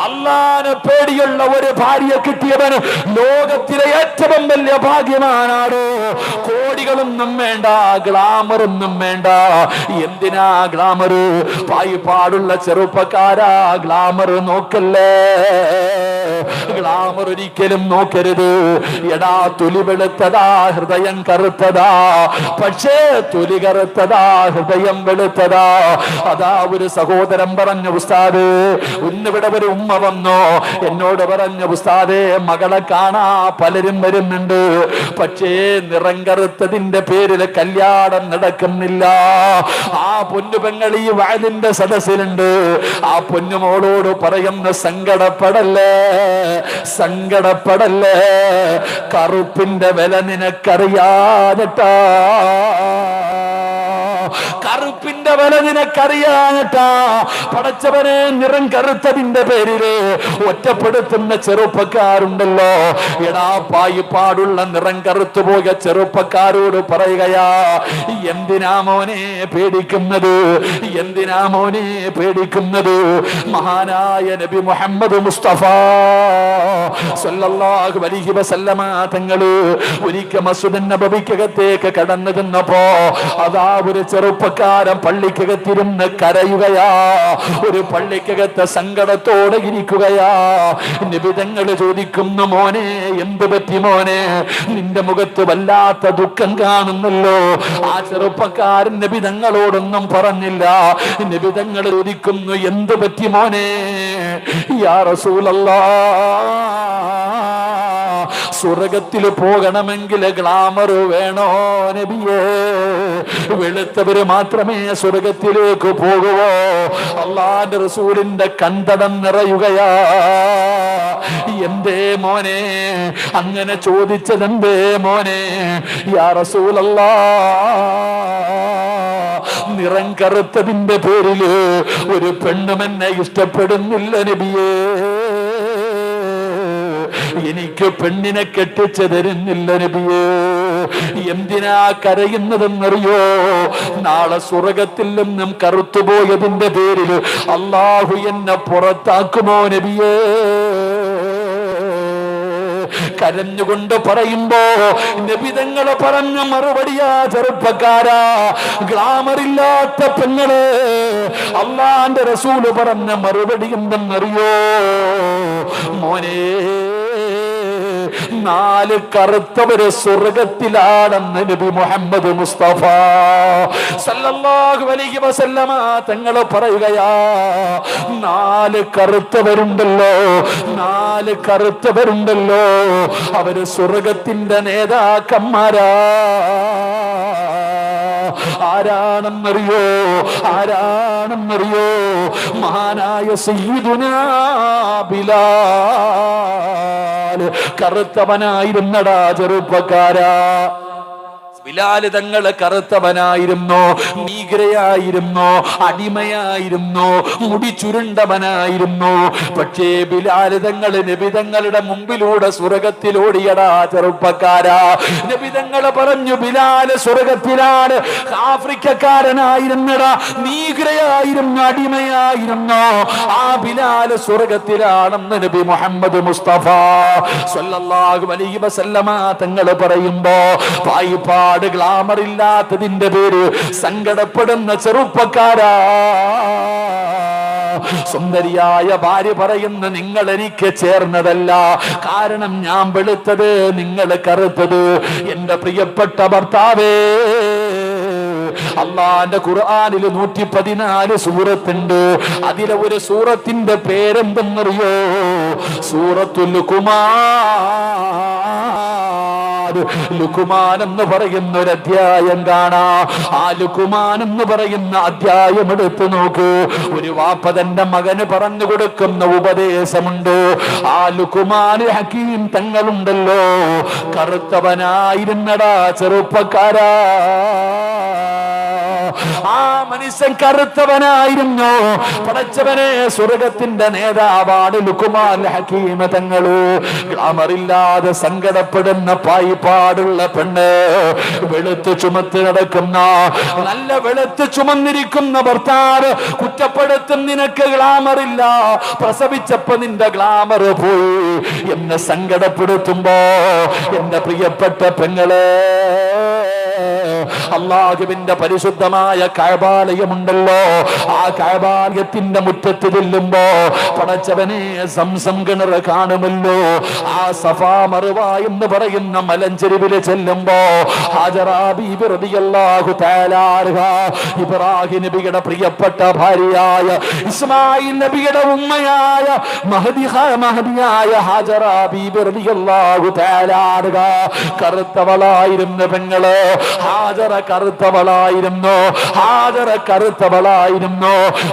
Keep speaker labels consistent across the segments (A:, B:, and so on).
A: അള്ളാനെ പേടിയുള്ള ഒരു ഭാര്യ കിട്ടിയവൻ ലോകത്തിലെ ഏറ്റവും വലിയ ഭാഗ്യമാനാണ് കോടികളൊന്നും വേണ്ട ഗ്ലാമറൊന്നും വേണ്ട. എന്തിനാ ഗ്ലാമർ പായിപ്പാടുള്ള ചെറുപ്പക്കാരാ ഗ്ലാമർ നോക്കല്ലേ? ഗ്ലാമർ ഒരിക്കലും നോക്കരുത്. എടാ തൊലി വെളുത്തതാ ഹൃദയം കറുത്തതാ. പക്ഷേ തൊലി കറുത്തതാ ഹൃദയം വെളുത്തതാ. അതാ ഒരു സഹോദരൻ പറഞ്ഞ ഉസ്താദ് ഇന്നിവിടെ ഒരു ഉമ്മ വന്നോ? എന്നോട് പറഞ്ഞ ഉസ്താദേ മകളെ കാണാ പലരും വരുന്നുണ്ട്. പക്ഷേ നിറം കറുത്തതിന്റെ പേരിൽ കല്യാണം നടക്കുന്നില്ല. ആ പൊന്നു പെങ്ങൾ ഈ വയലിന്റെ സദസ്സിലുണ്ട്. ആ പൊന്നുമോളോട് പറയുന്ന സങ്കടപ്പെടല്ലേ? സങ്കടപ്പെടല്ലേ? കറുപ്പിന്റെ വില നിനക്കറിയാനട്ടാ കറുപ്പിന്റെ വില നിനക്കറിയാനട്ടാ പടച്ചവനെ നിറം കറുത്തതിന്റെ പേരിൽ ഒറ്റപ്പെടുത്തുന്ന ചെറുപ്പക്കാരുണ്ടല്ലോ. എടാ പായി പാടുള്ള നിറം കറുത്തു പോയ ചെറുപ്പക്കാരോട് പറയുകയാ എന്തിനാ മോനെ പേടിക്കുന്നത്? എന്തിനാ മോനെ പേടിക്കുന്നത്? മഹാനായ നബി മുഹമ്മദ് മുസ്തഫ സല്ലല്ലാഹു അലൈഹി വസല്ലമ തങ്ങൾ ഒരിക്കൽ മസ്ജിദ് നബവിക്കകത്തേക്ക് കടന്നു ചെന്നപ്പോ അതാ ഒരു ചെറുപ്പക്കാരൻ പള്ളിക്കകത്തിരുന്ന് കരയുകയാ. ഒരു പള്ളിക്കകത്ത് സങ്കടത്തോടെ ഇരിക്കുകയാ. നിബിതങ്ങൾ ചോദിക്കുന്നു മോനെ എന്ത് പറ്റി മോനെ? നിന്റെ മുഖത്ത് വല്ലാത്ത ദുഃഖം കാണുന്നല്ലോ. ആ ചെറുപ്പക്കാരൻ നിബിതങ്ങളോടൊന്നും പറഞ്ഞില്ല. നിബിതങ്ങൾ ചോദിക്കുന്നു എന്ത് പറ്റി മോനെ? യാ റസൂലല്ലാ. സ്വർഗത്തിൽ പോകണമെങ്കിൽ ഗ്ലാമർ വേണോ നബിയേ? വെളുത്തവര് മാത്രമേ സ്വർഗത്തിലേക്ക് പോകുവോ? അള്ളാന്റെ റസൂലിന്റെ കണ്ടടം നിറയുകയാ. എന്തേ മോനെ? അങ്ങനെ ചോദിച്ചതെന്തേ മോനെ? യാ റസൂലല്ലാ നിറം കറുത്തതിന്റെ പേരിൽ ഒരു പെണ്ണുമെന്നെ ഇഷ്ടപ്പെടുന്നില്ല നബിയേ. എനിക്ക് പെണ്ണിനെ കെട്ടിച്ചു തരുന്നില്ല നബിയേ. എന്തിനാ കരയുന്നതെന്നറിയോ? നാളെ സ്വർഗത്തിൽ നിന്നും കറുത്തുപോയതിന്റെ പേരിൽ അള്ളാഹു എന്നെ പുറത്താക്കുമോ നബിയേ? കരഞ്ഞുകൊണ്ട് പറയുമ്പോ നബിതങ്ങളെ പറഞ്ഞ മറുപടിയാ ചെറുപ്പക്കാരാ ഗ്ലാമറില്ലാത്ത പെങ്ങൾ. അള്ളാന്റെ റസൂൽ പറഞ്ഞ മറുപടി എന്തെന്നറിയോ? മോനെ നാല് കറുത്തവര് സ്വർഗത്തിലാണെന്ന് നബി മുഹമ്മദ് മുസ്തഫ. സല്ലല്ലാഹു അലൈഹി വസല്ലമ തങ്ങൾ പറയുകയാ നാല് കറുത്തവരുണ്ടല്ലോ നാല് കറുത്തവരുണ്ടല്ലോ അവർ സ്വർഗത്തിന്റെ നേതാക്കന്മാരാ. ആരാണെന്നറിയോ? ആരാണെന്നറിയോ? മഹാനായ സയ്യിദുനാ ബിലാൽ. കറുത്തവനായിരുന്നടാ ചെറുപ്പക്കാരാ. ബിലാൽ തങ്ങൾ കറുത്തവനായിരുന്നോ നീഗ്രയായിരുന്നു അടിമയായിരുന്നോ മുടി ചുരുണ്ടവനായിരുന്നു. പക്ഷേ ബിലാൽ തങ്ങൾ നബിതങ്ങളുടെ മുമ്പിലൂടെ സ്വർഗത്തിലോടിയടാ ചെറുപ്പക്കാരാ. നബിതങ്ങൾ പറഞ്ഞു ബിലാൽ സ്വർഗത്തിലാണ് ആഫ്രിക്കക്കാരനായിരുന്നടാ നീഗ്രയായിരുന്നു അടിമയായിരുന്നു. ആ ബിലാൽ സ്വർഗത്തിലാണെന്ന് നബി മുഹമ്മദ് മുസ്തഫ സല്ലല്ലാഹു അലൈഹി വസല്ലമ തങ്ങൾ പറയുമ്പോ പായിപ്പാട് ഗ്ലാമർ ഇല്ലാത്തതിന്റെ പേര് സങ്കടപ്പെടുന്ന ചെറുപ്പക്കാരാ. സുന്ദരിയായ ഭാര്യ പറയുന്ന നിങ്ങൾ എനിക്ക് ചേർന്നതല്ല. കാരണം ഞാൻ വെളുത്തത് നിങ്ങൾ കറുത്തത്. എന്റെ പ്രിയപ്പെട്ട ഭർത്താവേ അള്ളാന്റെ ഖുർആാനിൽ നൂറ്റി പതിനാല് സൂറത്തുണ്ട്. അതിലെ ഒരു സൂറത്തിന്റെ പേരെന്തെന്നറിയോ? സൂറത്തുൽ കുമാർ ലുക്കുമാൻ എന്ന് പറയുന്ന ഒരു അധ്യായം കാണാ. ആ ലുക്കുമാൻ എന്ന് പറയുന്ന അധ്യായം എടുത്തു നോക്കൂ. ഒരു വാപ്പ തന്റെ മകന് പറഞ്ഞു കൊടുക്കുന്ന ഉപദേശമുണ്ട്. ആ ലുക്കുമാൻ ഹക്കീം തങ്ങളുണ്ടല്ലോ. കറുത്തവനായിരുന്നടാ ചെറുപ്പക്കാരാ. ആ മനുഷ്യൻ കറുത്തവനായിരുന്നു. പടച്ചവനെ സ്വർഗത്തിന്റെ നേതാവാണ് ലുക്കുമാൽ ഹക്കീമ തങ്ങളു. ഗ്ലാമറില്ലാതെ സങ്കടപ്പെടുന്ന പായിപ്പാടുള്ള പെണ്ണ്. വെളുത്ത് ചുമത്ത് നടക്കുന്ന നല്ല വെളുത്ത് ചുമന്നിരിക്കുന്ന ഭർത്താവ് കുറ്റപ്പെടുത്തും നിനക്ക് ഗ്ലാമറില്ല. പ്രസവിച്ചപ്പോ നിന്റെ ഗ്ലാമർ പോയി. എന്നെ സങ്കടപ്പെടുത്തുമ്പോ എന്റെ പ്രിയപ്പെട്ട പെങ്ങളെ അള്ളാഹുവിന്റെ പരിശുദ്ധമായ കഴബാലയമുണ്ടല്ലോ ആ കഴബാലയത്തിന്റെ മുറ്റത്ത് ചെല്ലുമ്പോ പടച്ചവനെ സംസം കിണർ കാണുമല്ലോ. ആ സഫാ മറുവ എന്ന് പറയുന്ന മലഞ്ചെരുവിൽ ചെല്ലുമ്പോ ഇബ്രാഹിം നബിയുടെ പ്രിയപ്പെട്ട ഭാര്യയായ ഇസ്മായിൽ നബിയുടെ ഉമ്മയായ മഹദി മഹദിയായ ഹാജറാബീബി റളിയല്ലാഹു തആല അൻഹ. കറുത്തവളായിരുന്ന പെങ്ങൾ ഹാജറ കറുത്തവളായിരുന്നു ഹാജറ കറുത്തവളായിരുന്നു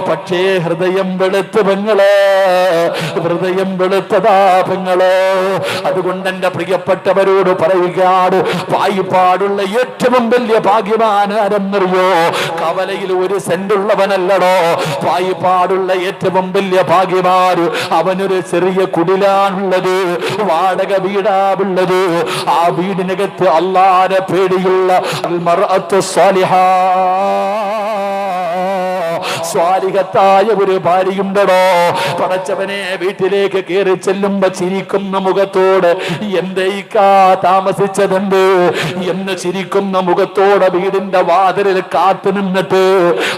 A: പക്ഷേ ഹൃദയം വെളുത്ത് പെങ്ങൾ ഹൃദയം വെളുത്തതാ പെങ്ങൾ. അതുകൊണ്ട് എന്റെ പ്രിയപ്പെട്ടവരോട് പറയുകയാണ് വായ്പാടുള്ള ഏറ്റവും വലിയ ഭാഗ്യവാൻ ആരെന്നറിയോ കവലയിൽ ഒരു സെന്റ് ഉള്ളവനല്ലടോ. പായിപ്പാടുള്ള ഏറ്റവും വലിയ ഭാഗ്യമാര് അവനൊരു ചെറിയ കുടിലാണുള്ളത് വാടക വീടാവുള്ളത് ആ വീടിനകത്ത് അല്ലാതെ പേടിയുള്ള المرأة الصالحة. സ്വാലിഹത്തായ ഒരു ഭാര്യയുണ്ടടോ. പടച്ചവനെ വീട്ടിലേക്ക് കയറി ചെല്ലുമ്പോ ചിരിക്കുന്ന മുഖത്തോട് എന്തേക്കാ താമസിച്ചതെന്ത്? എന്ന് ചിരിക്കുന്ന മുഖത്തോടെ വീടിന്റെ വാതിലിൽ കാത്തു നിന്നിട്ട്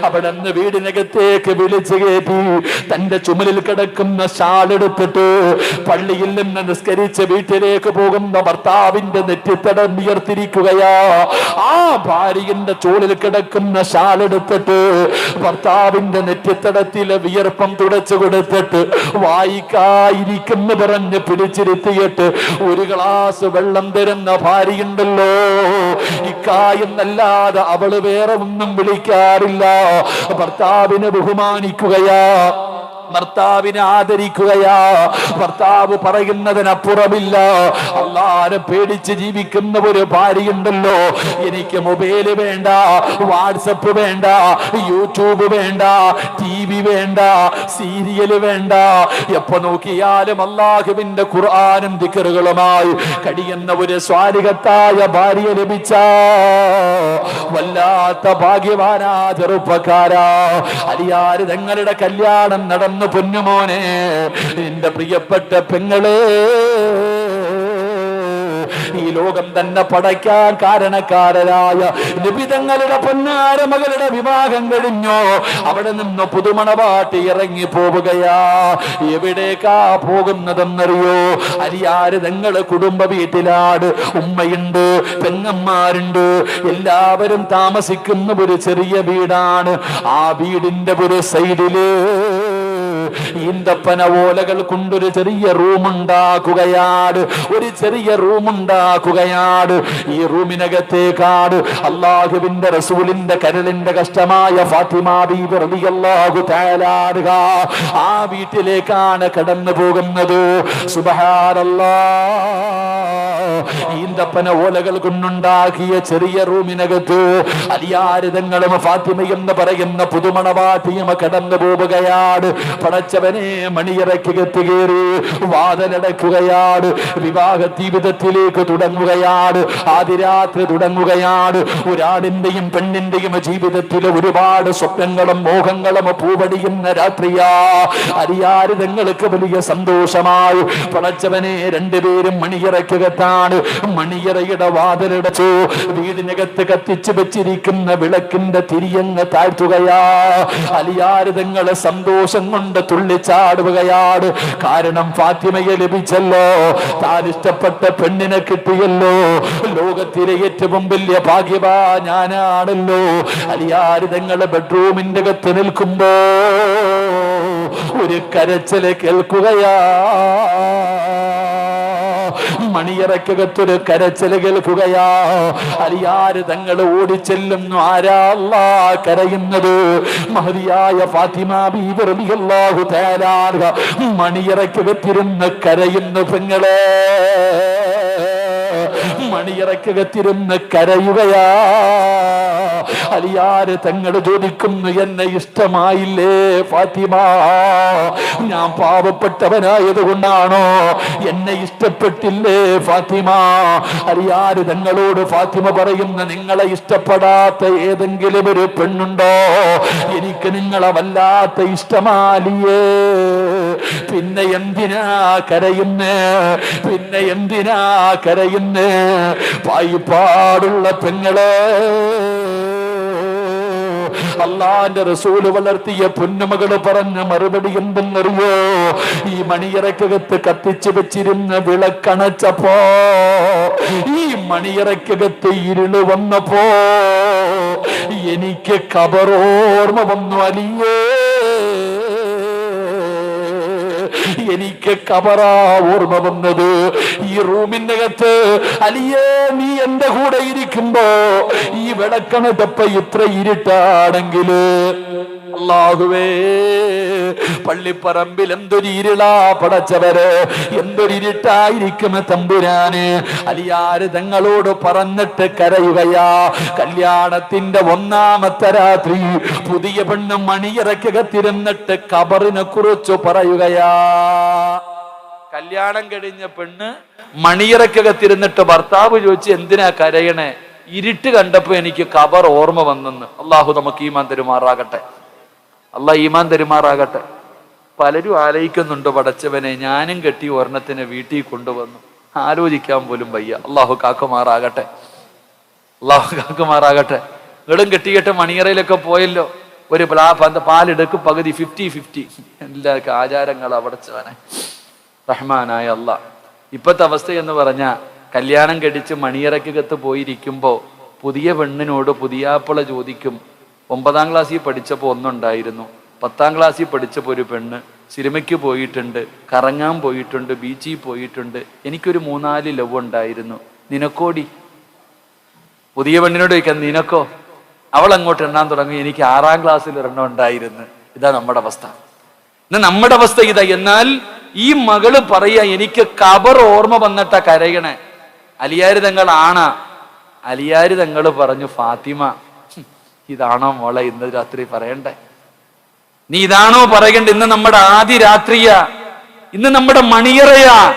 A: അവിടെ നിന്ന് വീടിനകത്തേക്ക് വിളിച്ചു കയറ്റി തന്റെ ചുമലിൽ കിടക്കുന്ന ഷാളെടുത്തിട്ട് പള്ളിയിൽ നിന്ന് നിസ്കരിച്ച് വീട്ടിലേക്ക് പോകുന്ന ഭർത്താവിന്റെ നെറ്റിത്തടം ഉയർത്തിരിക്കുകയാ. ആ ഭാര്യന്റെ ചോളിൽ കിടക്കുന്ന ഷാളെടുത്തിട്ട് ഭർത്താവിന്റെ നെറ്റിത്തടത്തിലെ വിയർപ്പം തുടച്ചു കൊടുത്തിട്ട് വായിക്കായിരിക്കുന്ന പറഞ്ഞ് പിടിച്ചിരുത്തിയിട്ട് ഒരു ഗ്ലാസ് വെള്ളം തരുന്ന ഭാര്യയുണ്ടല്ലോ. ഇക്കായെന്നല്ലാതെ അവൾ വേറെ ഒന്നും വിളിക്കാറില്ല. ഭർത്താവിനെ ബഹുമാനിക്കുകയാ. ഭർത്താവിനെ ആദരിക്കുകയാ. ഭർത്താവ് പറയുന്നതിനപ്പുറമില്ല. അള്ളാരെ പേടിച്ച് ജീവിക്കുന്ന ഒരു ഭാര്യയുണ്ടല്ലോ. എനിക്ക് മൊബൈൽ വേണ്ട വാട്സപ്പ് വേണ്ട യൂട്യൂബ് വേണ്ട ടി വി വേണ്ട സീരിയൽ വേണ്ട. എപ്പോ നോക്കിയാലും അള്ളാഹുവിന്റെ ഖുർആാനും ദിക്കറുകളുമായി കഴിയുന്ന ഒരു സ്വാരികത്തായ ഭാര്യ ലഭിച്ച വല്ലാത്ത ഭാഗ്യവാനാ ചെറുപ്പക്കാരാ. അലിയാര് തങ്ങളുടെ കല്യാണം നടന്നു പൊന്നുമോനെ എന്റെ പ്രിയപ്പെട്ട പെങ്ങളെ. ഈ ലോകം തന്നെ പടയ്ക്കാൻ കാരണക്കാരനായ നിബിതങ്ങളുടെ പൊന്നാര മകളുടെ വിവാഹം കഴിഞ്ഞോ? അവിടെ നിന്ന് പുതുമണവാട്ടി ഇറങ്ങി പോവുകയാ. എവിടേക്കാ പോകുന്നതെന്നറിയോ? അരിയാര് നിങ്ങൾ കുടുംബ വീട്ടിലാണ്. ഉമ്മയുണ്ട് പെങ്ങന്മാരുണ്ട്. എല്ലാവരും താമസിക്കുന്ന ഒരു ചെറിയ വീടാണ്. ആ വീടിന്റെ ഒരു സൈഡിൽ ഈന്തപ്പന ഓലകൾ കൊണ്ടൊരു ചെറിയ റൂം ഉണ്ടാക്കുകയാണ് ഒരു ചെറിയ റൂം ഉണ്ടാക്കുകയാണ് ഈ റൂമിനകത്തേക്കാട് അള്ളാഹുവിന്റെ റസൂലിന്റെ കരളിന്റെ കഷ്ടമായ ഫാത്തിമ ബീബി ആ വീട്ടിലേക്കാണ് കടന്നു പോകുന്നത്. ഈന്തപ്പന ഓലകൾ കൊണ്ടുണ്ടാക്കിയ ചെറിയ റൂമിനകത്ത് അലിയാരിതങ്ങളും ഫാത്തിമയെന്ന് പറയുന്ന പുതുമണവാട്ടിയും കടന്നു പോവുകയാണ് പടച്ചവനെ മണിയറയ്ക്ക് കയറി വാതലടക്കുകയാണ്. വിവാഹ ജീവിതത്തിലേക്ക് തുടങ്ങുകയാണ്. ആദിരാത്രി തുടങ്ങുകയാണ്. ഒരാടിന്റെയും പെണ്ണിന്റെയും ജീവിതത്തിലെ ഒരുപാട് സ്വപ്നങ്ങളും മോഹങ്ങളും പൂവടിയുന്ന രാത്രിയാ. അരിയാരിതങ്ങൾക്ക് വലിയ സന്തോഷമായി. പടച്ചവനെ രണ്ടുപേരും മണിയറയ്ക്കകത്താണ് മണിയറയുടെ വാതിലടച്ചു. വീടിനകത്ത് കത്തിച്ചു വെച്ചിരിക്കുന്ന വിളക്കിന്റെ തിരിയങ്ങ് താഴ്ത്തുകയാ. അലിയാരിതങ്ങളെ സന്തോഷം കൊണ്ട് തുള്ളിച്ചാടുകയാണ് കാരണം ഫാത്തിമയെ ലഭിച്ചല്ലോ. താൻ ഇഷ്ടപ്പെട്ട പെണ്ണിനെ കിട്ടിയല്ലോ. ലോകത്തിലെ ഏറ്റവും വലിയ ഭാഗ്യവ ഞാനാണല്ലോ. അലിയാരിതങ്ങളെ ബെഡ്റൂമിന്റെ അകത്ത് നിൽക്കുമ്പോ ഒരു കരച്ചിൽ കേൾക്കുകയാ. മണിയറക്കകത്തൊരു കരച്ചിൽ കേൾക്കുകയാ അലിയാര് തങ്ങൾ ഓടിച്ചെല്ലുന്നു. ആരാള്ള കരയുന്നത്? മഹതിയായ ഫാത്തിമ ബീബി റളിയല്ലാഹു തആല അൻഹ. മണിയറക്കകത്തിരുന്ന് കരയുന്ന പെങ്ങളെ. മണിയറക്കകത്തിരുന്ന് കരയുകയാ. അലിയാര് തങ്ങൾ ചോദിക്കുന്നു എന്നെ ഇഷ്ടമായില്ലേ ഫാത്തിമ? ഞാൻ പാവപ്പെട്ടവനായത് കൊണ്ടാണോ എന്നെ ഇഷ്ടപ്പെട്ടില്ലേ ഫാത്തിമ? അലിയാര് തങ്ങളോട് ഫാത്തിമ പറയുന്ന നിങ്ങളെ ഇഷ്ടപ്പെടാത്ത ഏതെങ്കിലും ഒരു പെണ്ണുണ്ടോ? എനിക്ക് നിങ്ങളെ വല്ലാത്ത ഇഷ്ടമാലിയേ. പിന്നെ എന്തിനാ കരയുന്നേ? പിന്നെ എന്തിനാ കരയുന്നേ? പായിപ്പാടുള്ള പെങ്ങളെ. അള്ളാന്റെ റസൂൽ വളർത്തിയ പൊന്നുമകൾ പറഞ്ഞ മറുപടി എന്തെന്നറിയോ? ഈ മണിയറക്കകത്ത് കത്തിച്ചു വെച്ചിരുന്ന വിളക്കണച്ചപ്പോ ഈ മണിയറക്കകത്ത് ഇരുൾ വന്നപ്പോ എനിക്ക് കബറോർമ്മ വന്നു അലിയേ. എനിക്ക് കബറാ ഓർമ്മ വന്നത്. ഈ റൂമിനകത്ത് അലിയേ നീ എന്റെ കൂടെ ഇരിക്കുമ്പോ ഈ വിളക്കണതപ്പ ഇത്ര ഇരുട്ടാണെങ്കിൽ. അള്ളാഹുവേ പള്ളിപ്പറമ്പിൽ എന്തൊരു ഇരുളാ പടച്ചവര്. എന്തൊരു ഇരുട്ടായിരിക്കും തമ്പുരാന്. അലിയാര് തങ്ങളോട് പറഞ്ഞിട്ട് കരയുകയാ. കല്യാണത്തിന്റെ ഒന്നാമത്തെ രാത്രി പുതിയ പെണ്ണ് മണിയിറക്കകത്തിരുന്നിട്ട് കബറിനെ കുറിച്ച് പറയുകയാ. കല്യാണം കഴിഞ്ഞ പെണ്ണ് മണിയറക്കകത്തിരുന്നിട്ട് ഭർത്താവ് ചോദിച്ച് എന്തിനാ കരയണേ? ഇരുട്ട് കണ്ടപ്പോ എനിക്ക് കബർ ഓർമ്മ വന്നെന്ന്. അള്ളാഹു നമുക്ക് ഈമാൻ തരുമാറാകട്ടെ. അള്ളാഹ് ഈമാൻ തരുമാറാകട്ടെ. പലരും ആലയിക്കുന്നുണ്ട് പടച്ചവനെ ഞാനും കെട്ടി ഒരെണ്ണത്തിനെ വീട്ടിൽ കൊണ്ടുവന്നു. ആലോചിക്കാൻ പോലും വയ്യ. അള്ളാഹു കാക്കുമാറാകട്ടെ. അള്ളാഹു കാക്കുമാറാകട്ടെ. ഇടും കെട്ടിയിട്ട് മണിയറയിലൊക്കെ പോയല്ലോ. ഒരു പ്ലാ പാലെടുക്കും പകുതി ഫിഫ്റ്റി ഫിഫ്റ്റി എല്ലാവർക്കും ആചാരങ്ങൾ അവിടച്ചവനെ റഹ്മാനായ അല്ല ഇപ്പോഴത്തെ അവസ്ഥ എന്ന് പറഞ്ഞ കല്യാണം കടിച്ച് മണിയറക്കകത്ത് പോയിരിക്കുമ്പോൾ പുതിയ പെണ്ണിനോട് പുതിയാപ്പിള ചോദിക്കും ഒമ്പതാം ക്ലാസ്സിൽ പഠിച്ചപ്പോൾ ഒന്നുണ്ടായിരുന്നു. പത്താം ക്ലാസ്സിൽ പഠിച്ചപ്പോൾ ഒരു പെണ്ണ് സിനിമയ്ക്ക് പോയിട്ടുണ്ട് കറങ്ങാൻ പോയിട്ടുണ്ട് ബീച്ചിൽ പോയിട്ടുണ്ട്. എനിക്കൊരു മൂന്നാൽ ലവ് ഉണ്ടായിരുന്നു. നിനക്കോടി? പുതിയ പെണ്ണിനോട് ചോദിക്കാം നിനക്കോ? അവൾ അങ്ങോട്ട് എണ്ണാൻ തുടങ്ങി. എനിക്ക് ആറാം ക്ലാസ്സിൽ ഒരെണ്ണം ഉണ്ടായിരുന്നു. ഇതാ നമ്മുടെ അവസ്ഥ. ഇന്ന് നമ്മുടെ അവസ്ഥ ഇതാ. എന്നാൽ ഈ മകൾ പറയുക എനിക്ക് കബർ ഓർമ്മ വന്നിട്ടാ കരയണേ. അലിയാരി തങ്ങൾ ആണ. അലിയാരി തങ്ങൾ പറഞ്ഞു ഫാത്തിമ ഇതാണോ മോളെ ഇന്ന് രാത്രി പറയണ്ടേ? നീ ഇതാണോ പറയണ്ട? ഇന്ന് നമ്മുടെ ആദ്യ രാത്രിയാ. ഇന്ന് നമ്മുടെ മണിയറയാ.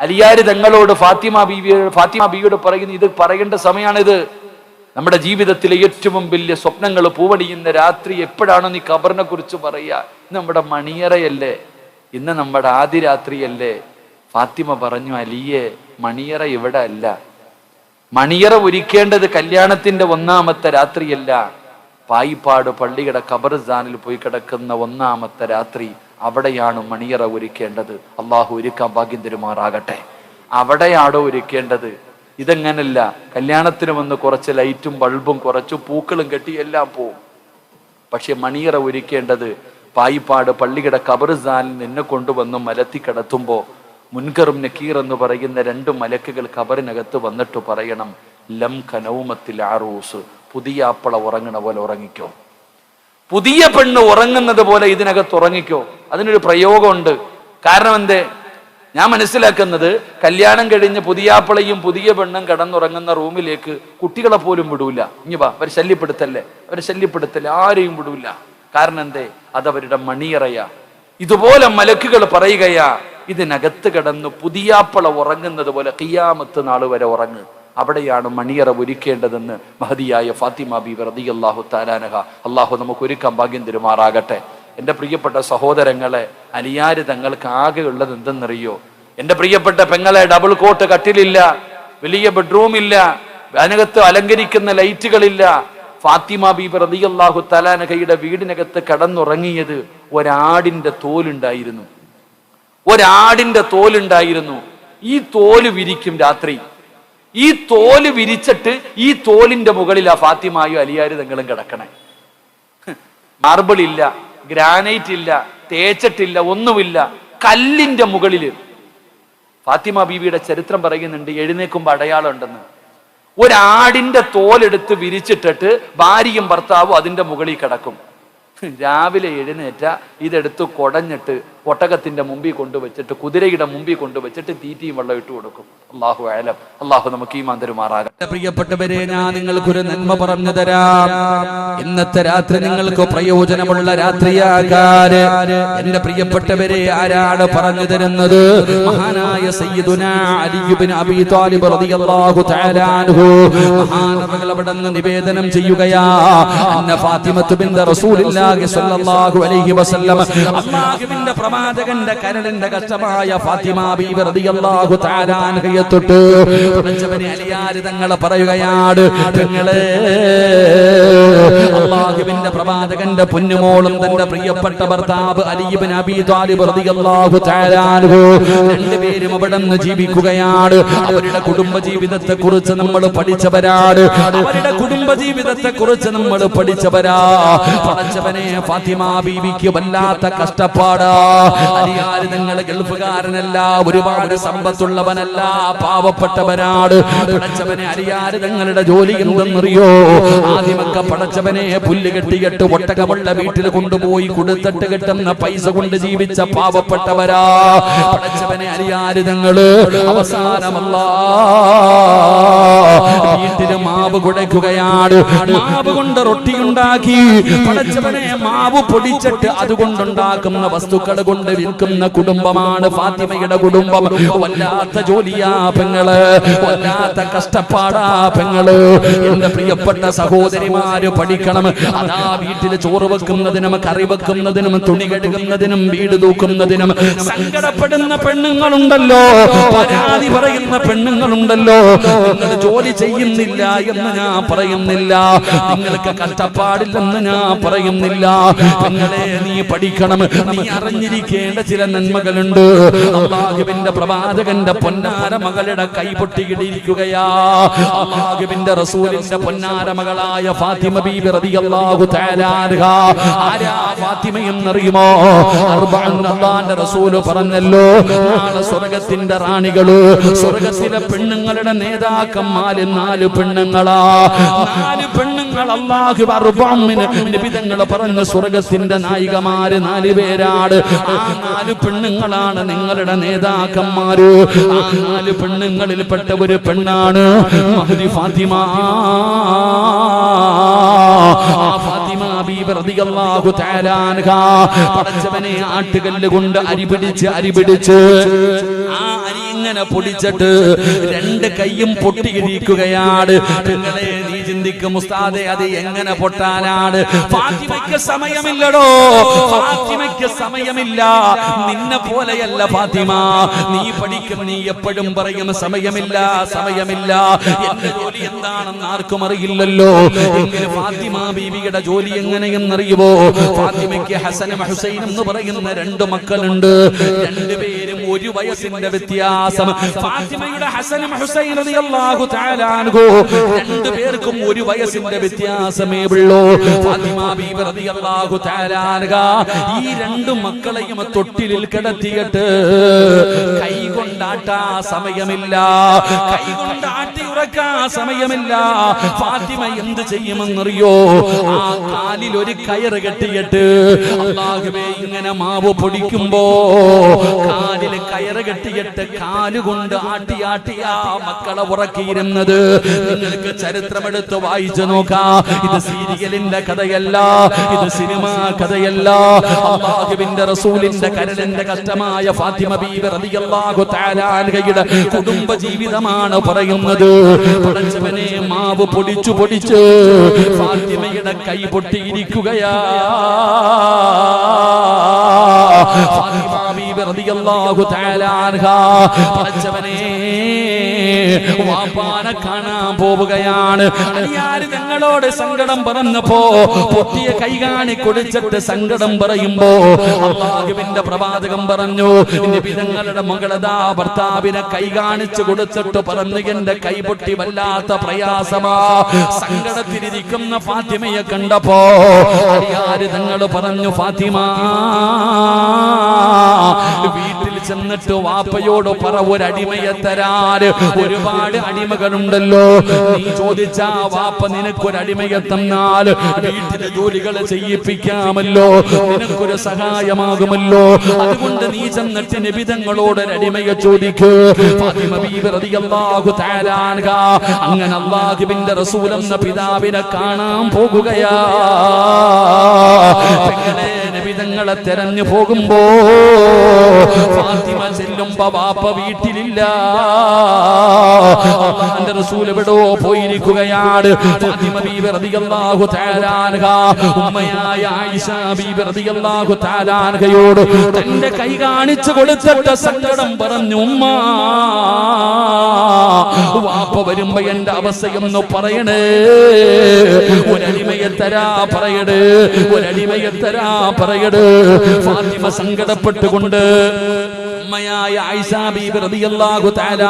A: അലിയാരി തങ്ങളോട് ഫാത്തിമ ബീവി ഫാത്തിമ ബീവിയോട് പറയുന്നു ഇത് പറയേണ്ട സമയമാണിത്. നമ്മുടെ ജീവിതത്തിലെ ഏറ്റവും വലിയ സ്വപ്നങ്ങൾ പൂവണിയുന്ന രാത്രി എപ്പോഴാണോ നീ ഖബറിനെ കുറിച്ച് പറയുക നമ്മുടെ മണിയറയല്ലേ? ഇന്ന് നമ്മുടെ ആദ്യ രാത്രിയല്ലേ ഫാത്തിമ പറഞ്ഞു അലിയെ മണിയറ ഇവിടെ അല്ല. മണിയറ ഒരുക്കേണ്ടത് കല്യാണത്തിന്റെ ഒന്നാമത്തെ രാത്രിയല്ല. പായിപ്പാട് പള്ളിയുടെ ഖബർസ്ഥാനിൽ പോയി കിടക്കുന്ന ഒന്നാമത്തെ രാത്രി അവിടെയാണ് മണിയറ ഒരുക്കേണ്ടത്. അള്ളാഹു ഒരുക്കാൻ ഭാഗ്യം തരുമാറാകട്ടെ. അവിടെയാണോ ഒരുക്കേണ്ടത്? ഇതെങ്ങനല്ല. കല്യാണത്തിന് വന്ന് കുറച്ച് ലൈറ്റും ബൾബും കുറച്ച് പൂക്കളും കെട്ടി എല്ലാം പോവും. പക്ഷെ മണിയറ ഒരുക്കേണ്ടത് പായിപ്പാട് പള്ളിയുടെ കബർസ്ഥാനിൽ നിന്നെ കൊണ്ടുവന്ന് മലത്തി കിടത്തുമ്പോ മുൻകറും നക്കീർ എന്ന് പറയുന്ന രണ്ട് മലക്കുകൾ കബറിനകത്ത് വന്നിട്ട് പറയണം ലം കനൗമത്തിൽ ആറൂസ് പുതിയ ആപ്പള ഉറങ്ങണ പോലെ ഉറങ്ങിക്കോ. പുതിയ പെണ്ണ് ഉറങ്ങുന്നത് പോലെ ഇതിനകത്ത് ഉറങ്ങിക്കോ. അതിനൊരു പ്രയോഗമുണ്ട്. കാരണം എന്തേ? ഞാൻ മനസ്സിലാക്കുന്നത് കല്യാണം കഴിഞ്ഞ് പുതിയാപ്പിളയും പുതിയ പെണ്ണും കിടന്നുറങ്ങുന്ന റൂമിലേക്ക് കുട്ടികളെ പോലും വിടൂല. ഇനി വാ അവരെ ശല്യപ്പെടുത്തല്ലേ? അവരെ ശല്യപ്പെടുത്തല്ലേ? ആരെയും വിടൂല. കാരണം എന്തേ? അതവരുടെ മണിയറയ. ഇതുപോലെ മലക്കുകൾ പറയുകയാ ഇതിനകത്ത് കിടന്ന് പുതിയാപ്പിള ഉറങ്ങുന്നത് പോലെ കിയാമത്ത് നാൾ വരെ ഉറങ്ങ്. അവിടെയാണ് മണിയറ ഒരുക്കേണ്ടതെന്ന് മഹതിയായ ഫാത്തിമ ബി അള്ളാഹു താലാനഹ അള്ളാഹു നമുക്ക് ഒരുക്കാൻ ഭാഗ്യം തരുമാറാകട്ടെ. എന്റെ പ്രിയപ്പെട്ട സഹോദരങ്ങളെ അലിയാര് തങ്ങൾക്ക് ആകെ ഉള്ളത് എന്തെന്നറിയോ? എന്റെ പ്രിയപ്പെട്ട പെങ്ങളെ ഡബിൾ കോട്ട് കട്ടിലില്ല വലിയ ബെഡ്റൂം ഇല്ല അതിനകത്ത് അലങ്കരിക്കുന്ന ലൈറ്റുകളില്ല. ഫാത്തിമ ബീബ് റതിയല്ലാഹു തലാനകയുടെ വീടിനകത്ത് കടന്നുറങ്ങിയത് ഒരാടിന്റെ തോലുണ്ടായിരുന്നു. ഒരാടിന്റെ തോലുണ്ടായിരുന്നു. ഈ തോൽ വിരിക്കും രാത്രി. ഈ തോൽ വിരിച്ചിട്ട് ഈ തോലിന്റെ മുകളിൽ ആ ഫാത്തിമായും അലിയാരി തങ്ങളും കിടക്കണേ. മാർബിൾ ഇല്ല. ഗ്രാനൈറ്റ് ഇല്ല തേച്ചിട്ടില്ല ഒന്നുമില്ല. കല്ലിന്റെ മുകളിൽ ഫാത്തിമ ബീവിയുടെ ചരിത്രം പറയുന്നുണ്ട് എഴുന്നേക്കുമ്പോൾ അടയാളം ഉണ്ടെന്ന് ഒരാടിന്റെ തോലെടുത്ത് വിരിച്ചിട്ടിട്ട് ഭാര്യയും ഭർത്താവും അതിന്റെ മുകളിൽ കിടക്കും. രാവിലെ എഴുന്നേറ്റ ഇതെടുത്ത് കുടഞ്ഞിട്ട് ഒട്ടകത്തിന്റെ മുമ്പിൽ കൊണ്ടുവച്ചിട്ട് കുതിരയുടെ മുമ്പിൽ കൊണ്ടുവച്ചിട്ട് തീറ്റിയും വെള്ളം ഇട്ട് കൊടുക്കും. അള്ളാഹു ആയാലും അള്ളാഹു നമുക്ക് ഈ
B: മാന്തരുമാറാകാം പ്രിയപ്പെട്ടവരെ ഞാൻ നിങ്ങൾക്കൊരു നന്മ പറഞ്ഞു തരാം. ഇന്നത്തെ രാത്രി നിങ്ങൾക്ക് പ്രയോജനമുള്ള രാത്രിയാകാര് എന്റെ പ്രിയപ്പെട്ടവരെ ആരാണ് പറഞ്ഞു തരുന്നത്? മഹാനായ സയ്യിദുന അലിയുബിൻ അബി താലിബ് റളിയല്ലാഹു തആല അൻഹു. മഹാനവകൾ അവിടുന്ന് നിവേദനം ചെയ്യുകയാ. അന്ന ഫാത്തിമത്തു ബിന്ത റസൂലില്ലാഹി സ്വല്ലല്ലാഹു അലൈഹി വസല്ലം അല്ലാഹുവിന്റെ പ്രവാചകന്റെ കരളിന്റെ കഷ്ടമായ ഫാത്തിമ ബീവി റളിയല്ലാഹു തആല അൻഹയെ തൊട്ട്. അലിയാര് തങ്ങളെ പറയുകയാണ് തങ്ങളെ അള്ളാഹുവിന്റെ പ്രവാചകന്റെ പൊന്നുമോളും തന്റെ പ്രിയപ്പെട്ട ഭർത്താവ് അലിബിൻ അബി താലിബ് റളിയല്ലാഹു തആല രണ്ടുപേരും അവിടെ നിന്ന് ജീവിക്കുകയാണ്. അവരുടെ കുടുംബ ജീവിതത്തെ കുറിച്ച് നമ്മൾ പഠിച്ചവരാണ്. അവരുടെ കുടുംബ ജീവിതത്തെ കുറിച്ച് നമ്മൾ പഠിച്ചവരാ. പഠിച്ചവനെ ഫാത്തിമ ബീവിക്ക് വല്ലാത്ത കഷ്ടപ്പാടാ. അലിയാര് നിങ്ങൾ ഗൾഫുകാരനല്ല ഒരുപാട് സമ്പത്തുള്ളവനല്ല പാവപ്പെട്ടവനാണ്. പടച്ചവനെ അലിയാര് നിങ്ങളുടെ ജോലി എന്തെന്നറിയോ? ആദ്യമൊക്കെ പടച്ചവനെ പുല്ല് കെട്ടിയിട്ട് ഒട്ടകമുള്ള വീട്ടിൽ കൊണ്ടുപോയി കൊടുത്തിട്ട് കിട്ടുന്ന പൈസ കൊണ്ട് ജീവിച്ച പാവപ്പെട്ടവരാ. പടച്ചവനെ അലിയാര് തങ്ങൾ അവസാനമല്ല. വീട്ടിൽ മാവ് കുഴയ്ക്കുകയാണ് മാവ് കൊണ്ട് റൊട്ടി ഉണ്ടാക്കി പടച്ചവനെ മാവ് പൊടിച്ചിട്ട് അതുകൊണ്ടുണ്ടാക്കുന്ന വസ്തുക്കൾ കൊണ്ട് വിൽക്കുന്ന കുടുംബമാണ് ഫാത്തിമയുടെ കുടുംബം. വല്ലാത്ത ജോലിയാ പെങ്ങൾ. വല്ലാത്ത കഷ്ടപ്പാടാ പെങ്ങൾ. എന്റെ പ്രിയപ്പെട്ട സഹോദരിമാര് പഠിക്കണം. അതാ വീട്ടിൽ ചോറ് വെക്കുന്നതിനും കറി വെക്കുന്നതിനും തുണി കഴുകുന്നതിനും വീട് തൂക്കുന്നതിനും സങ്കടപ്പെടുന്ന പെണ്ണുങ്ങളുണ്ടല്ലോ. പരാതി പറയുന്ന പെണ്ണുങ്ങളുണ്ടല്ലോ. നിങ്ങൾ ജോലി ചെയ്യുന്നില്ല എന്ന് ഞാൻ പറയുന്നില്ല. നിങ്ങൾക്ക് കഷ്ടപ്പാടില്ലെന്ന് ഞാൻ പറയുന്നില്ല. നിങ്ങളെ നീ പഠിക്കണം. നീ അറിഞ്ഞിരിക്കേണ്ട ചില നന്മകളുണ്ട്. അള്ളാഹുവിന്റെ പ്രവാചകന്റെ പൊന്നാര മകളുടെ കൈ പൊട്ടിയിടിയിരിക്കുകയാ അള്ളാഹുവിന്റെ റസൂലിന്റെ പൊന്നാര മകളായ ഫാത്തിമ ബീബി റളിയല്ലാഹു തആല ആരാ ഫാത്തിമ എന്നറിയുമോ? അള്ളാന്റെ റസൂൽ പറഞ്ഞല്ലോ നാളെ സ്വർഗത്തിന്റെ റാണികൾ സ്വർഗത്തിലെ പെണ്ണുങ്ങളുടെ നേതാക്കന്മാര് നാല് നാല് പെണ്ണുങ്ങളാ. നാല് പെണ്ണുങ്ങൾ അള്ളാഹു അറുബാമിന് നിബിതങ്ങൾ പറഞ്ഞ സ്വർഗത്തിന്റെ നായികമാര് നാല് പേരാണ്. ആ നാല് പെണ്ണുങ്ങളാണ് നിങ്ങളുടെ നേതാക്കന്മാര്. ആ നാല് പെണ്ണുങ്ങളിൽപ്പെട്ട ഒരു പെണ്ണാണ് മഹദി ഫാത്തിമ. ഫാത്തിമ പടച്ചവനെ ആട്ടുകല്ല് കൊണ്ട് അരിപിടിച്ച് അരി പിടിച്ച്. ആ ഇങ്ങനെ പൊടിച്ചിട്ട് രണ്ട് കൈയും പൊട്ടിയിരിക്കുകയാണ്. നിങ്ങളെ നീ ചിന്തിക്കും ഉസ്താദെ അത് എങ്ങനെ പൊട്ടാനാണ്? ഫാത്തിമയ്ക്ക് സമയമില്ലടോ. ഫാത്തിമയ്ക്ക് സമയമില്ല. നിന്നെ പോലെയല്ല ഫാത്തിമ. നീ പഠിക്കും നീ എപ്പോഴും പറയും സമയമില്ല സമയമില്ല. എന്റെ ജോലി എന്താണെന്ന് ആർക്കും അറിയില്ലല്ലോ. എങ്കിലും ഫാത്തിമ ബീവിയുടെ ജോലി എങ്ങനെയെന്നറിയുമോ ഫാത്തിമയ്ക്ക് ഹസനും ഹുസൈനും എന്ന് പറയുന്ന രണ്ട് മക്കളുണ്ട്. രണ്ടുപേരും ഒരു വയസ്സിന്റെ വ്യത്യാസം. ഫാത്തിമയുടെ ഹസനും ഹുസൈൻ റളിയല്ലാഹു തആല അൻഹു. രണ്ടുപേർക്കും ഒരു വയസ്സിന്റെ വ്യത്യാസമേ ഉള്ളൂ. ഫാത്തിമ ബീബി റളിയല്ലാഹു തആല അൻഹ. ഈ രണ്ട് മക്കളെയും തൊട്ടിലിൽ കിടത്തിയിട്ട് കൈ കൊണ്ടാട്ടാ സമയമില്ല. കൈ കൊണ്ടാട്ടി ഉറക്കാ സമയമില്ല. ഫാത്തിമ എന്ത് ചെയ്യുമെന്നറിയോ? ആ കാലിൽ ഒരു കയറ് കെട്ടിയിട്ട് അള്ളാഹുവേ ഇങ്ങനെ മാവ് പൊടിക്കുമ്പോ കാലിൽ കയറ് കെട്ടിയിട്ട് കാലുകൊണ്ട് ആട്ടി ആട്ടിയാ മക്കളെ ഉറക്കിയിരുന്നത്. നിങ്ങൾക്ക് ചരിത്രമെടുത്ത് വായിച്ചു നോക്കാം. ഇത് സീരിയലിന്റെ കഥയല്ല ഇത് സിനിമാ കഥയല്ല. അള്ളാഹുവിന്റെ റസൂലിന്റെ കരളിന്റെ കഷ്ടമായ ഫാത്തിമ ബീബി റളിയല്ലാഹു കുടുംബ ജീവിതമാണ് പറയുന്നത്. പടച്ചവനെ മാവ് പൊടിച്ചു പൊടിച്ച് ഫാത്തിമയുടെ കൈ പൊട്ടിയിരിക്കുകയാ. റളിയല്ലാഹു തആല അൻഹ. പടച്ചവനെ വാപ്പാനെ കാണാൻ പോവുകയാണ്. അലിയാര് ഞങ്ങളോട് സങ്കടം പറഞ്ഞപ്പോ പൊട്ടിയ കൈ കാണി കുടിച്ചിട്ട് സങ്കടം പറയുമ്പോ അള്ളാഹുവിന്റെ പ്രവാചകം പറഞ്ഞു നിബിതങ്ങളുടെ മകളതാ ഭർത്താവിനെ കൈ കാണിച്ചു കൊടുത്തിട്ട് പറഞ്ഞു എന്റെ കൈപൊട്ടി വല്ലാത്ത പ്രയാസമാ. സങ്കടത്തിലിരിക്കുന്ന ഫാത്തിമയെ കണ്ടപ്പോ അലിയാര് തങ്ങൾ പറഞ്ഞു ഫാത്തിമ വീട്ടിൽ ചെന്നിട്ട് വാപ്പയോട് പറ ഒരു അടിമയെ തരാൻ. ഒരുപാട് അടിമകളുണ്ടല്ലോ. നീ ചോദിച്ച വാപ്പ നിനക്കൊരു അടിമയെ തന്നാൽ വീട്ടിലെ ജോലികൾ ചെയ്യിപ്പിക്കാമല്ലോ. നിനക്കൊരു സഹായമാകുമല്ലോ. അതുകൊണ്ട് നീ ചെന്നിട്ട് നിബിതങ്ങളോട് അടിമയെ ചോദിക്കൂ. ഫാത്തിമ ബീബി റളിയല്ലാഹു തആല അൻഹ. അങ്ങനെ അള്ളാഹുബിന്റെ റസൂലെന്ന പിതാവിനെ കാണാൻ പോകുകയാ. നബിതങ്ങളെ തെരഞ്ഞു പോകുമ്പോ ഫാത്തിമ ചെല്ലുമ്പോ വാപ്പ വീട്ടിലില്ല. അള്ളാന്റെ റസൂൽ എവിടോ പോയിരിക്കുകയാണ്. ഫാത്തിമ ബീബി റളിയല്ലാഹു തആല ഉമ്മയായ ആയിഷ ബീബി റളിയല്ലാഹു തന്റെ കൈ കാണിച്ചു കൊടുത്തിട്ട് സങ്കടം പറഞ്ഞു ഉമ്മ വാപ്പ വരുമ്പോ എന്റെ അവസ്ഥയൊന്ന് പറയണേ. തരാ പറയട്. ഒരടിമയെ തരാ പറയട്. ഫാത്തിമ സങ്കടപ്പെട്ടുകൊണ്ട് അമ്മയായ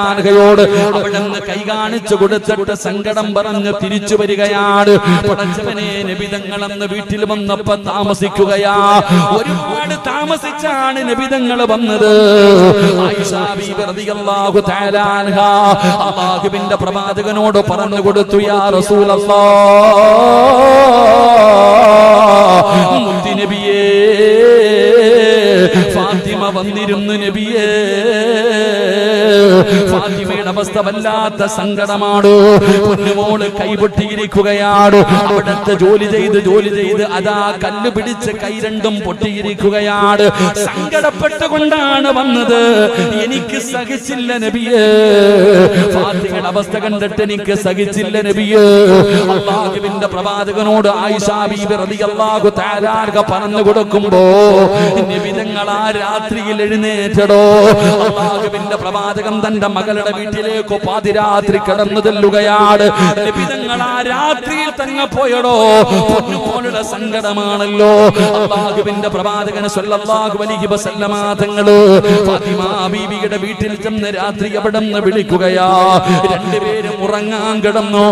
B: അൻഹയോട് അവിടുന്ന് കൈ കാണിച്ചു കൊടുത്തിട്ട് സങ്കടം പറഞ്ഞ് തിരിച്ചു വരികയാണ്. പടച്ചവനെ നബിതങ്ങൾ അന്ന് വീട്ടിൽ വന്നപ്പോ താമസിക്കുകയാ. ഒരുപാട് താമസിച്ചാണ് നബിതങ്ങൾ വന്നത്. അല്ലാഹുവിന്റെ പ്രവാചകനോട് പറഞ്ഞു കൊടുത്തു യാ നബിയേ ഫാത്തിമ വന്നിരുന്നു നബിയേ. അവസ്ഥ വല്ലാത്ത സങ്കടമാണ് പൊന്നുമോൾ കൈപൊട്ടിയിരിക്കുകയാണ് അവിടത്തെ ജോലി ചെയ്ത് ജോലി ചെയ്ത് അതാ കല്ല് പിടിച്ച് കൈ രണ്ടും പൊട്ടിയിരിക്കുകയാണ് സങ്കടപ്പെട്ടുകൊണ്ടാണ് വന്നത്. എനിക്ക് സഹിച്ചില്ല നബിയേ. അവസ്ഥ കണ്ടിട്ട് എനിക്ക് സഹിച്ചില്ല നബിയേ. അള്ളാഹുവിന്റെ പ്രവാചകനോട് ആയിഷാ ബീബി റളിയല്ലാഹു തആല അൻഹ പറഞ്ഞു കൊടുക്കുമ്പോ നിബിതങ്ങൾ ആ രാത്രിയിൽ എഴുന്നേറ്റടോ. അള്ളാഹുവിന്റെ പ്രവാചകൻ തന്റെ മകളുടെ വീട്ടിലേക്ക് പാതിരാത്രി കടന്നു തെല്ലുകയാണ് നിബിതങ്ങൾ ആ രാത്രിയിൽ തന്നെ പോയടോ. പൊന്നുമോളുടെ സങ്കടമാണല്ലോ. അള്ളാഹുവിന്റെ പ്രവാചകൻ സ്വല്ലല്ലാഹു അലൈഹി വസല്ലമ തങ്ങൾ ഫാത്തിമ ബീവിയുടെ വീട്ടിൽ ചെന്ന് രാത്രി അവിടെ നിന്ന് വിളിക്കുകയാ? രണ്ടുപേരും ഉറങ്ങാൻ കിടന്നു?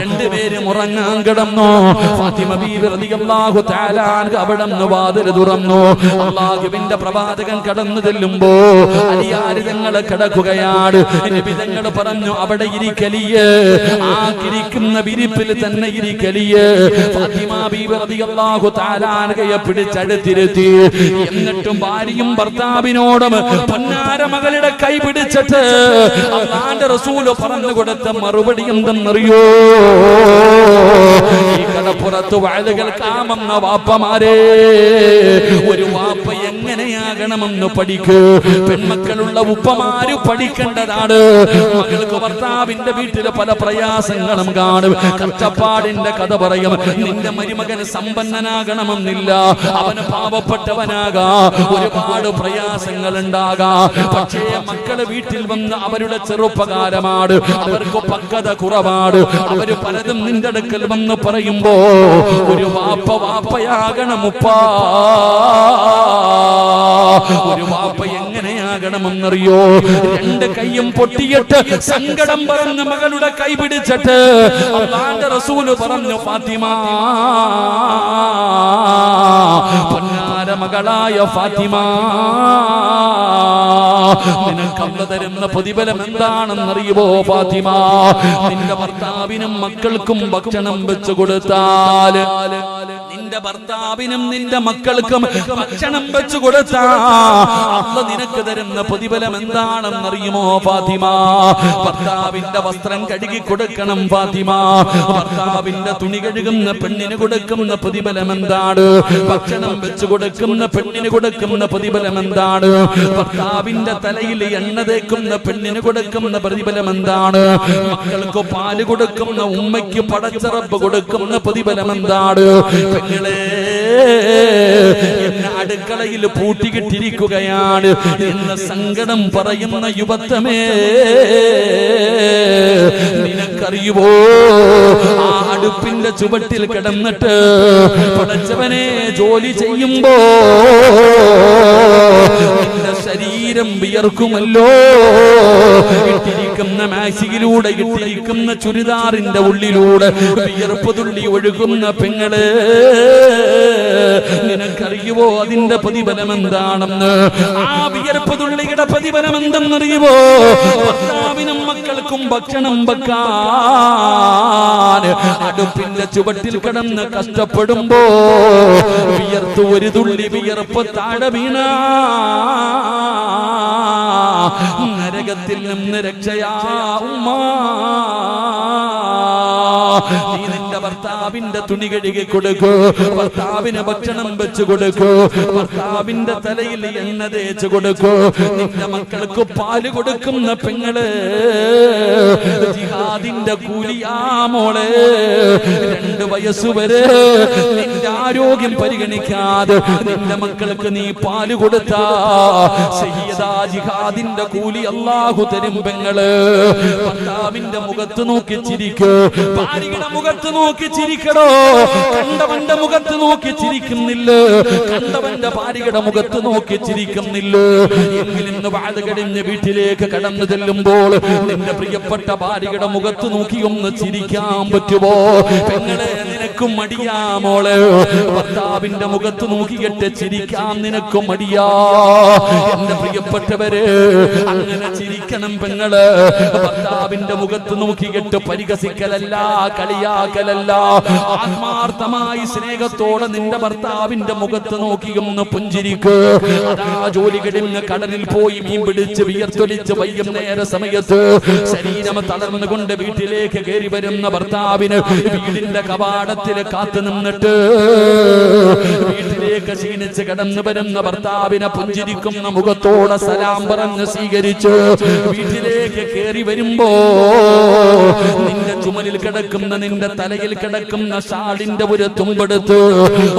B: രണ്ടുപേരും ഉറങ്ങാൻ കിടന്നു? ഫാത്തിമ ബീവി റളിയല്ലാഹു തആല അവിടെ നിന്ന് വാതിൽ തുറന്നു. അള്ളാഹുവിന്റെ പ്രവാചകൻ കടന്നു ചെല്ലുമ്പോ അലിയാര് തങ്ങളെ കിടക്കുകയാണ്? തങ്ങൾ പറഞ്ഞു അവിടെ ഇരിക്കലിയേ ആ കിരിക്കുന്ന വിരിപ്പിൽ തന്നെ ഇരിക്കലിയേ അൻഹയെ എന്നിട്ടും ഭാര്യയും ഭർത്താവിനോടും പൊന്നാര മകളുടെ കൈ പിടിച്ചിട്ട് അള്ളാന്റെ റസൂൽ പറഞ്ഞു കൊടുത്ത മറുപടി എന്തെന്നറിയോ? ഈ കടപ്പുറത്ത് വാഴകൾ കാമെന്ന വാപ്പമാരെ. ഒരു വാപ്പ എങ്ങനെയാകണമെന്ന് പഠിക്കൂ. പെൺമക്കളുള്ള ഉപ്പമാര് പഠിക്കേണ്ടതാണ്. മകൾക്ക് ഭർത്താവിന്റെ വീട്ടിലെ പല പ്രയാസങ്ങളും കാണും. കഷ്ടപ്പാടിന്റെ കഥ പറയും. നിന്റെ മരുമകന് സമ്പന്നനാകണമെന്നില്ല. അവന് പാവപ്പെട്ടവനാകാ. ഒരുപാട് പ്രയാസങ്ങൾ ഉണ്ടാകാ പക്ഷേ മക്കൾ വീട്ടിൽ വന്ന് അവരുടെ ചെറുപ്പകാലമാണ്. അവർക്ക് പക്വത കുറവാണ്. അവർ പലതും നിന്റെ അടുക്കൽ വന്ന് പറയുമ്പോ ഒരു വാപ്പ വാപ്പയാകണം ഉപ്പാ. ഒരു വാപ്പ എങ്ങനെയാകണമെന്നറിയോ? രണ്ട് കൈയും പൊട്ടിയിട്ട് സങ്കടം പറഞ്ഞ് മകളുടെ കൈ പിടിച്ചിട്ട് അള്ളാന്റെ റസൂൽ പറഞ്ഞു ഫാത്തിമ പൊന്നാര മകളായ ഫാത്തിമ നിനക്കള്ള തരുന്ന പ്രതിഫലം എന്താണെന്നറിയുമോ ഫാത്തിമ? നിന്റെ ഭർത്താവിനും മക്കൾക്കും ഭക്ഷണം വെച്ചു കൊടുത്താൽ നിന്റെ ഭർത്താവിനും നിന്റെ മക്കൾക്കും ഭക്ഷണം വെച്ചു കൊടുത്താ. നിനക്ക് തരുന്ന പ്രതിഫലം എന്താണെന്നറിയുമോ ഫാത്തിമ? ഭർത്താവിന്റെ വസ്ത്രം കഴുകി കൊടുക്കണം ഫാത്തിമ. ഭർത്താവിന്റെ തുണി കഴുകുന്ന പെണ്ണിന് കൊടുക്കുന്ന പ്രതിഫലം എന്താണ്? ഭക്ഷണം വെച്ചു കൊടുക്കുന്ന പെണ്ണിന് കൊടുക്കുന്ന പ്രതിഫലം എന്താണ്? ഭർത്താവിന്റെ തലയിൽ എണ്ണ തേക്കുന്ന പെണ്ണിന് കൊടുക്കുന്ന പ്രതിഫലം എന്താണ്? മക്കൾക്ക് പാൽ കൊടുക്കുന്ന ഉമ്മയ്ക്ക് പടച്ചറപ്പ് കൊടുക്കുന്ന പ്രതിഫലം എന്താണ്? പെങ്ങളെ എന്നെ അടുക്കളയിൽ പൂട്ടിക്കിട്ടിരിക്കുകയാണ് എന്ന സങ്കടം പറയുന്ന യുവത്വമേ നിനക്കറിയുവോ? ആ അടുപ്പിന്റെ ചുവട്ടിൽ കിടന്നിട്ട് പടച്ചവനെ ജോലി ചെയ്യുമ്പോ ശരീരം വിയർക്കുമല്ലോ. ഇട്ടിരിക്കുന്ന മാസികിലൂടെ ഇട്ടിരിക്കുന്ന ചുരിദാറിന്റെ ഉള്ളിലൂടെ വിയർപ്പ് തുള്ളി ഒഴുകുന്ന പെങ്ങൾ. നിനക്കറിയുവോ അതിന്റെ പ്രതിഫലം എന്താണെന്ന് ആ വിയർപ്പ് തുള്ളിയുടെ പ്രതിഫലം എന്തെന്നറിയുവോ ഭർത്താവിനും മക്കൾക്കും ഭക്ഷണം വെക്കാൻ അടുപ്പിന്റെ ചുവട്ടിൽ കിടന്ന് കഷ്ടപ്പെടുമ്പോ വിയർത്ത് ഒരു തുള്ളി വിയർപ്പ് താഴെ വീണ. നരകത്തിൽ നിന്ന് രക്ഷയാ ഉമ്മ. ഭർത്താവിന്റെ തുണി കഴുകി കൊടുക്കൂ. ഭർത്താവിന് ഭക്ഷണം വെച്ച് കൊടുക്കൂ. ഭർത്താവിന്റെ തലയിൽ എണ്ണ തേച്ച് കൊടുക്കൂ. നിന്റെ മക്കൾക്ക് പാൽ കൊടുക്കുന്ന പെങ്ങൾ. ജിഹാദിന്റെ കൂലിയാ മോളെ. രണ്ട് വയസ്സുവരെ നിന്റെ ആരോഗ്യം പരിഗണിക്കാതെ നിന്റെ മക്കൾക്ക് നീ പാൽ കൊടുത്താ. ജിഹാദിന്റെ കൂലി അള്ളാഹു തരും പെങ്ങൾ. ഭർത്താവിന്റെ മുഖത്ത് നോക്കി ചിരിക്കൂ ഭാര്യയുടെ മുഖത്ത് നോക്കി ചിരിക്കടോ? കണ്ടവന്റെ മുഖത്ത് നോക്കി ചിരിക്കുന്നില്ല. കണ്ടവന്റെ ഭാര്യയുടെ മുഖത്ത് നോക്കി ചിരിക്കുന്നില്ല. എങ്കിലിന്ന് ഇന്ന് വാഴ കഴിഞ്ഞ് വീട്ടിലേക്ക് കടന്നു ചെല്ലുമ്പോൾ നിന്റെ പ്രിയപ്പെട്ട ഭാര്യയുടെ മുഖത്ത് നോക്കി ഒന്ന് ചിരിക്കാൻ പറ്റുമോ? പെങ്ങളെ നിനക്കും മടിയാ മോളെ. ഭർത്താവിന്റെ മുഖത്ത് നോക്കിയിട്ട് ചിരിക്കാൻ നിനക്കും മടിയാ. എന്റെ പ്രിയപ്പെട്ടവര് അങ്ങനെ ചിരിക്കണം പെങ്ങൾ. ഭർത്താവിന്റെ മുഖത്ത് നോക്കിയിട്ട് പരിഹസിക്കലല്ല കളിയാക്കലല്ല. ആത്മാർത്ഥമായി സ്നേഹത്തോടെ നിന്റെ ഭർത്താവിന്റെ മുഖത്ത് നോക്കി ഒന്ന് പുഞ്ചിരിക്ക്. ജോലി കഴിഞ്ഞ് കടലിൽ പോയി മീൻ പിടിച്ച് വിയർത്തൊലിച്ച് വൈകുന്നേര സമയത്ത് ശരീരം തളർന്നുകൊണ്ട് വീട്ടിലേക്ക് കയറി വരുന്ന ഭർത്താവിന് വീടിന്റെ കവാടത്തിൽ കാത്തു നിന്നിട്ട് വീട്ടിലേക്ക് ക്ഷീണിച്ച് കടന്നു വരുന്ന ഭർത്താവിനെ പുഞ്ചിരിക്കുന്ന മുഖത്തോടെ സലാം പറഞ്ഞ് സ്വീകരിച്ച് വീട്ടിലേക്ക് കയറി വരുമ്പോ നിന്റെ ചുമലിൽ കിടക്കുന്ന നിന്റെ തലയിൽ കിടക്കുന്ന ഷാളിന്റെ ഒരു തുമ്പെടുത്ത്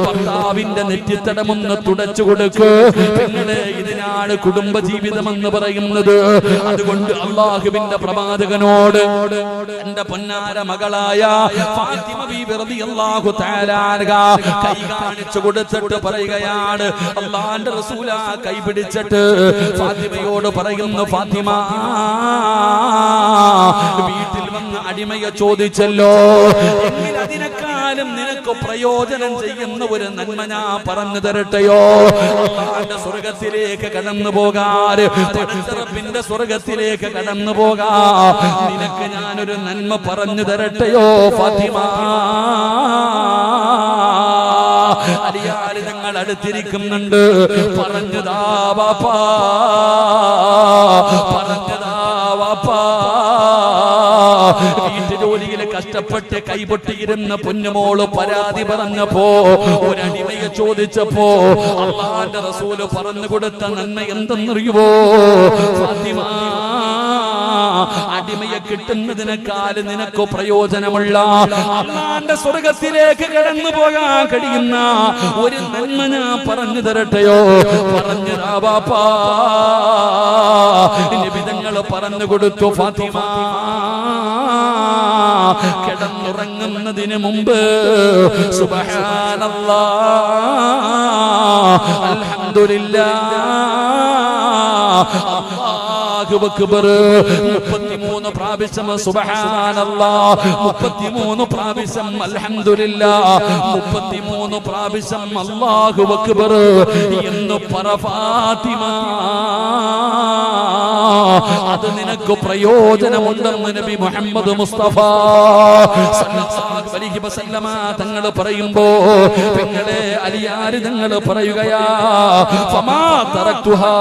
B: ഭർത്താവിന്റെ നെറ്റിത്തടമൊന്ന് തുടച്ചു കൊടുക്ക്. പെങ്ങളെ ഇതിനാണ് കുടുംബ ജീവിതം എന്ന് പറയുന്നത്. അതുകൊണ്ട് അള്ളാഹുവിന്റെ പ്രവാചകനോട് എന്റെ പൊന്നാര മകളായ കൈ കാണിച്ചു കൊടുത്തിട്ട് പറയുകയാണ്. അള്ളാന്റെ റസൂല കൈ പിടിച്ചിട്ട് ഫാത്തിമയോട് പറയുന്നു ഫാത്തിമ വീട്ടിൽ വന്ന് അടിമയെ ചോദിച്ചല്ലോ. നിനക്ക് പ്രയോജനം ചെയ്യുന്ന ഒരു നന്മ ഞാൻ പറഞ്ഞു തരട്ടെയോ? സ്വർഗത്തിലേക്ക് കടന്നു പോകാറ് സ്വർഗത്തിലേക്ക് കടന്നു പോകാ നിനക്ക് ഞാനൊരു നന്മ പറഞ്ഞു തരട്ടെയോ ഫാത്തിമ? അലിയാൽ ഞങ്ങൾ അടുത്തിരിക്കുന്നുണ്ട്. പറഞ്ഞതാ വാപ്പാ. പറഞ്ഞതാ വാപ്പാ. ജോലിയിൽ കഷ്ടപ്പെട്ട് കൈപൊട്ടിയിരുന്ന പൊന്നുമോൾ പരാതി പറഞ്ഞപ്പോ ഒരടിമയെ ചോദിച്ചപ്പോ അള്ളാന്റെ റസൂൽ പറഞ്ഞു കൊടുത്ത നന്മ എന്തെന്നറിയുവോ? ഫാത്തിമ അടിമയെ കിട്ടുന്നതിനേക്കാൾ നിനക്ക് പ്രയോജനമുള്ള? അള്ളാന്റെ സ്വർഗത്തിലേക്ക് കടന്നു പോകാൻ കഴിയുന്ന ഒരു നന്മ ഞാൻ പറഞ്ഞു തരട്ടെയോ? പറഞ്ഞു ബാപ്പാ. പറഞ്ഞു കൊടുത്തു ഫാത്തിമ. കിടന്നുറങ്ങുന്നതിന് മുമ്പ് സുബഹാനല്ലാ. അൽഹംദുലില്ലാ. അല്ലാഹു അക്ബർ 33 പ്രാവശ്യം സുബ്ഹാനല്ലാ 33 പ്രാവശ്യം അൽഹംദുലില്ലാ 33 പ്രാവശ്യം അല്ലാഹു അക്ബർ എന്ന് പറ ഫാത്തിമ അത് നിനക്ക് പ്രയോജനമുണ്ടെന്ന് നബി മുഹമ്മദ് മുസ്തഫ സല്ലല്ലാഹു അലൈഹി വസല്ലമ തങ്ങൾ പറയുമ്പോ പെങ്ങളെ അലിയാര് തങ്ങൾ പറയുകയാ ഫമാ തറക്തുഹാ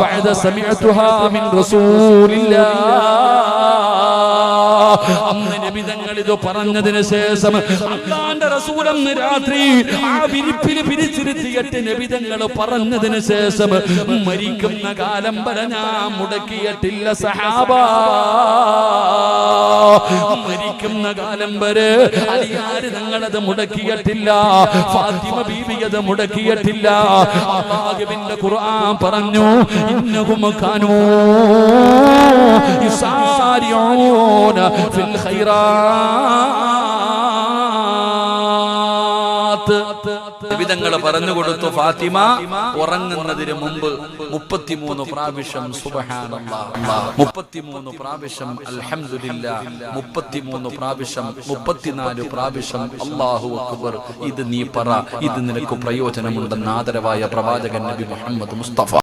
B: بعد سمعتها من رسول الله അന്ന് നബി തങ്ങൾ ഇത് പറഞ്ഞതിന് ശേഷം അള്ളാന്റെ റസൂലെന്ന് രാത്രി ആ വിരിപ്പിൽ പിരിച്ചിരുത്തിയിട്ട് നബിതങ്ങൾ പറഞ്ഞതിന് ശേഷം മരിക്കുന്ന കാലം വരെ ഞാൻ മുടക്കിയിട്ടില്ല സഹാബ. മരിക്കുന്ന കാലം വരെ അലിയാര് തങ്ങളത് മുടക്കിയിട്ടില്ല ഫാത്തിമ ബീവി അത് മുടക്കിയിട്ടില്ല. അള്ളാഹുവിന്റെ ഖുർആൻ പറഞ്ഞു ഇന്നഹും കാനൂ യുസാരിഊന ഫിൽ ഖൈറാത്ത് തങ്ങൾ പറഞ്ഞു കൊടുത്തു ഫാത്തിമ ഉറങ്ങുന്നതിന് മുമ്പ് മുപ്പത്തിമൂന്ന് പ്രാവശ്യം സുബ്ഹാനല്ലാഹ് മുപ്പത്തിമൂന്ന് പ്രാവശ്യം അലഹമില്ല മുപ്പത്തിമൂന്ന് പ്രാവശ്യം മുപ്പത്തിനാല് പ്രാവശ്യം അല്ലാഹു അക്ബർ. ഇത് നീ പറ. ഇത് നിനക്ക് പ്രയോജനമുണ്ടെന്ന് ആദരവായ പ്രവാചകൻ നബി മുഹമ്മദ് മുസ്തഫ.